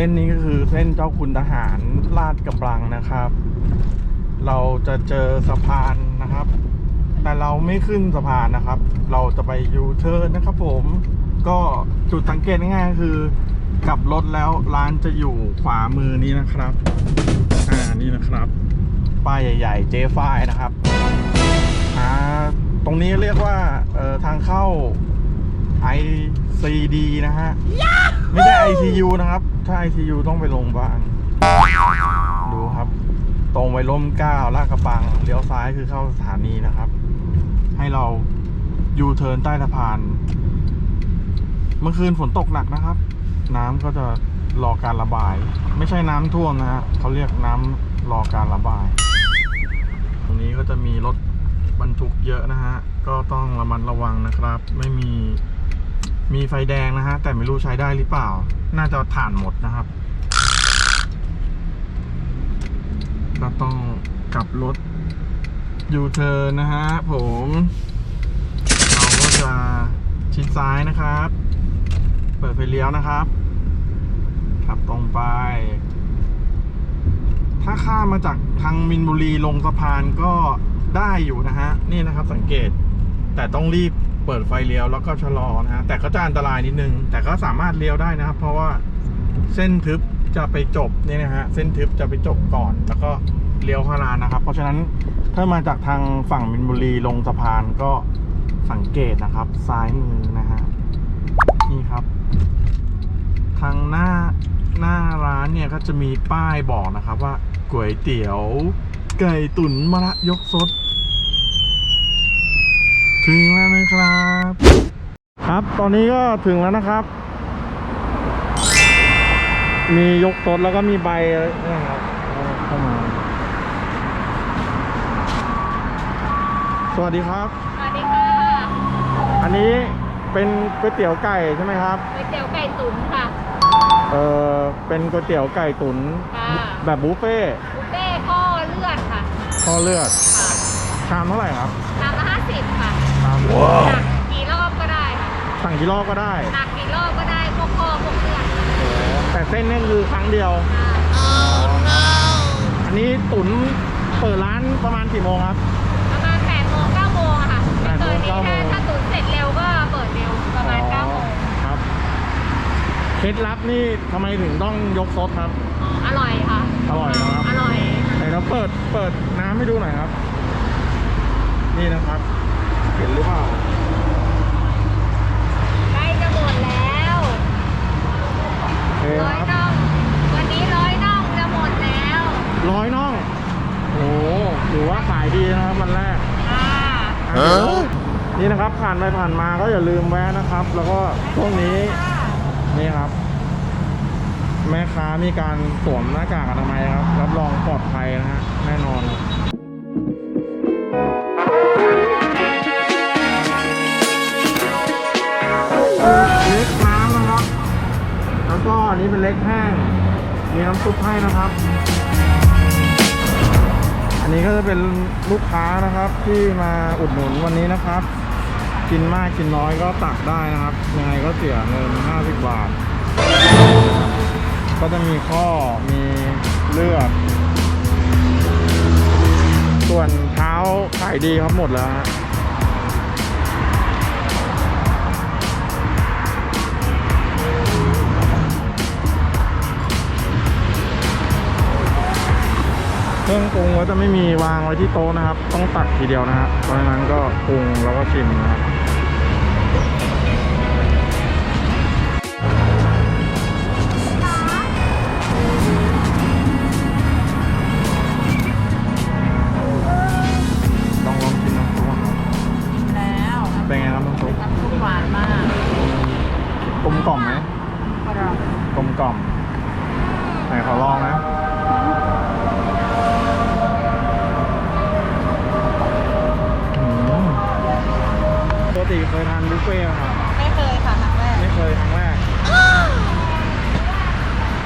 ส้นนี้ก็คือเส้นเจ้าคุณทหารลาดกระบังนะครับ เราจะเจอสะพานนะครับ แต่เราไม่ขึ้นสะพานนะครับ เราจะไปยูเทิร์นนะครับ ผมก็จุดสังเกตง่ายๆคือกลับรถแล้วร้านจะอยู่ขวามือนี้นะครับอ่านี่นะครับป้ายใหญ่ๆเจฟายนะครับอ่าตรงนี้เรียกว่าเอ่อทางเข้า ICD นะฮะ ไม่ใช่ ICU นะครับ ถ้า ICU ต้องไปโรงพยาบาลดูครับ ตรงไปร่มเกล้าลาดกระบังเลี้ยวซ้ายคือเข้าสถานีนะครับ ให้เรายูเทิร์นใต้สะพาน เมื่อคืนฝนตกหนักนะครับ น้ำก็จะรอการระบาย ไม่ใช่น้ำท่วมนะฮะเขาเรียกน้ำรอการระบาย ตรงนี้ก็จะมีรถบรรทุกเยอะนะฮะ ก็ต้องระมัดระวังนะครับ ไม่มี มีไฟแดงนะฮะ แต่ไม่รู้ใช้ได้หรือเปล่า น่าจะถ่านหมดนะครับ ก็ต้องกลับรถยูเทิร์นนะฮะผม เราก็จะชิดซ้ายนะครับ เปิดไฟเลี้ยวนะครับ ขับตรงไป ถ้าข้ามมาจากทางมินบุรีลงสะพานก็ได้อยู่นะฮะ นี่นะครับสังเกตแต่ต้องรีบ เปิดไฟเลี้ยวแล้วก็ชะลอนะฮะแต่ก็จะอันตรายนิดนึง แต่ก็สามารถเลี้ยวได้นะครับ เพราะว่าเส้นทึบจะไปจบเนี่ยนะฮะเส้นทึบจะไปจบก่อน แล้วก็เลี้ยวเข้าร้านนะครับ เพราะฉะนั้นถ้ามาจากทางฝั่งมินบุรีลงสะพานก็สังเกตนะครับ ซ้ายมือนะฮะนี่ครับ ทางหน้าหน้าร้านเนี่ยก็จะมีป้ายบอกนะครับว่าก๋วยเตี๋ยว ไก่ตุ๋นมะระยกซด ถึงแล้วนะครับ ครับตอนนี้ก็ถึงแล้วนะครับ มียกซดแล้วก็มีใบเนี่ยครับเอาเข้ามา สวัสดีครับ สวัสดีค่ะอันนี้เป็นก๋วยเตี๋ยวไก่ใช่ไหมครับก๋วยเตี๋ยวไก่ตุ๋นค่ะ เออเป็นก๋วยเตี๋ยวไก่ตุ๋นค่ะแบบบุฟเฟ่ต์บุฟเฟ่ต์ข้อเลือดค่ะข้อเลือดค่ะ ชามเท่าไหร่ครับชามละห้าสิบค่ะชามหนักกี่รอบก็ได้ค่ะสั่งกี่รอบก็ได้หนักกี่รอบก็ได้พวกข้อพวกเลือดโอ้แต่เส้นนี่คือครั้งเดียวค่ะอันนี้ตุ๋นเปิดร้านประมาณกี่โมงครับ ประมาณแปดโมงเก้าโมงอะค่ะแปไม่ดโมเกิงนนี้เก้าโมถ้างถ้าตุ๋นเสร็จเร็วก็เปิดเร็วประมาณเก้าโมงครับเคล็ดลับนี่ทำไมถึงต้องยกซดครับ อ๋ออร่อยค่ะอร่อยนะครับ อร่อย ไหนเราเปิดเปิดน้ำให้ดูหน่อยครับ นี่นะครับ เห็นหรือเปล่าใกล้จะหมดแล้วโอเคร้อยครับน่อง วันนี้ร้อยน่องจะหมดแล้วร้อยน่อง โอ้โหถือว่าขายดีนะครับวันแรกค่ะอะเดี๋ยวนี่นะครับผ่านไปผ่านมาก็อย่าลืมแวะนะครับ แล้วก็ช่วงนี้นี่ครับ แม่ค้ามีการสวมหน้ากากอนามัยครับรับรองปลอดภัยนะฮะแน่นอนเนนี้เป็นเล็กแห้ง มีน้ำซุปให้นะครับ อันนี้ก็จะเป็นลูกค้านะครับที่มาอุดหนุนวันนี้นะครับ กินมากกินน้อยก็ตักได้นะครับ ยังไงก็เสียเงิน50 บาท ก็จะมีข้อ มีเลือด ส่วนเท้าขายดีครับหมดแล้วฮะ รื่องปรุงก็จะไม่มีวางไว้ที่โต๊ะนะครับ ต้องตักทีเดียวนะฮะเพราะฉะนั้นก็ปรุงแล้วก็ชิมนะครับลองลองชิมน้ำซุปครับแล้วเป็นไงครับน้ำซุปน้ำซุปหวานมากกลมกล่อมไหมอร่อยกลมกล่อมไหนขอลองนะ เฟ่ต์ไหมครับ ไม่เคยค่ะครั้งแรกไม่เคยครั้งแรก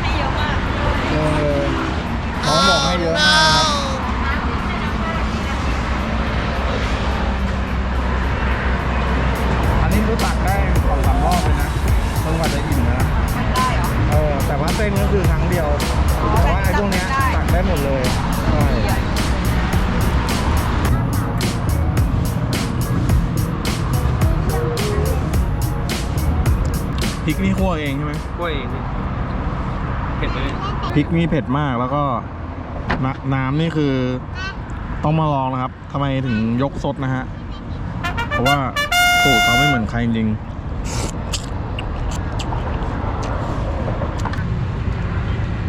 ให้เยอะมากงงเลยน้องบอกให้เยอะมากครับอันนี้รู้ตักได้สองสามรอบเลยนะจนกว่าจะอิ่มนะมันได้เหรอ เออแต่ว่าเส้นส้นก็คือครั้งเดียวแต่ว่าไอ้พวกเนี้ยตักได้หมดเลยใช่ พริกนี่คั่วเองใช่ไหมกล้วยเองนี่เผ็ดไหมเนี่ยพริกนี่เผ็ดมากแล้วก็นน้ำนี่คือ ต้องมาลองนะครับทำไมถึงยกซดนะฮะ เพราะว่าสูตรเขาไม่เหมือนใครจริงๆ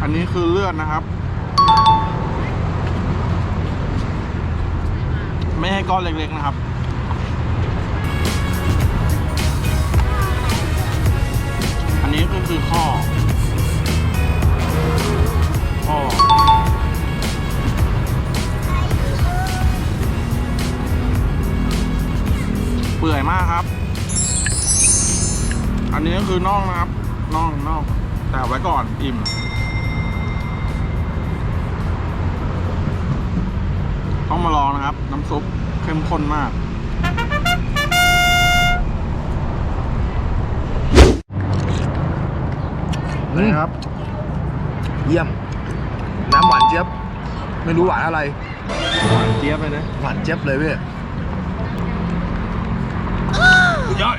อันนี้คือเลือดนะครับ ไม่ให้ก้อนเล็กๆนะครับ คือข้อ ข้อ เปื่อยมากครับ อันนี้ก็คือน่องนะครับน่องน่องแต่ไว้ก่อนอิ่มต้องมาลองนะครับ น้ำซุปเข้มข้นมาก นะครับ เยี่ยม น้ำหวานเจี๊ยบ ไม่รู้หวานอะไร หวานเจี๊ยบเลยนะ หวานเจี๊ยบเลยเว้ยสุดยอด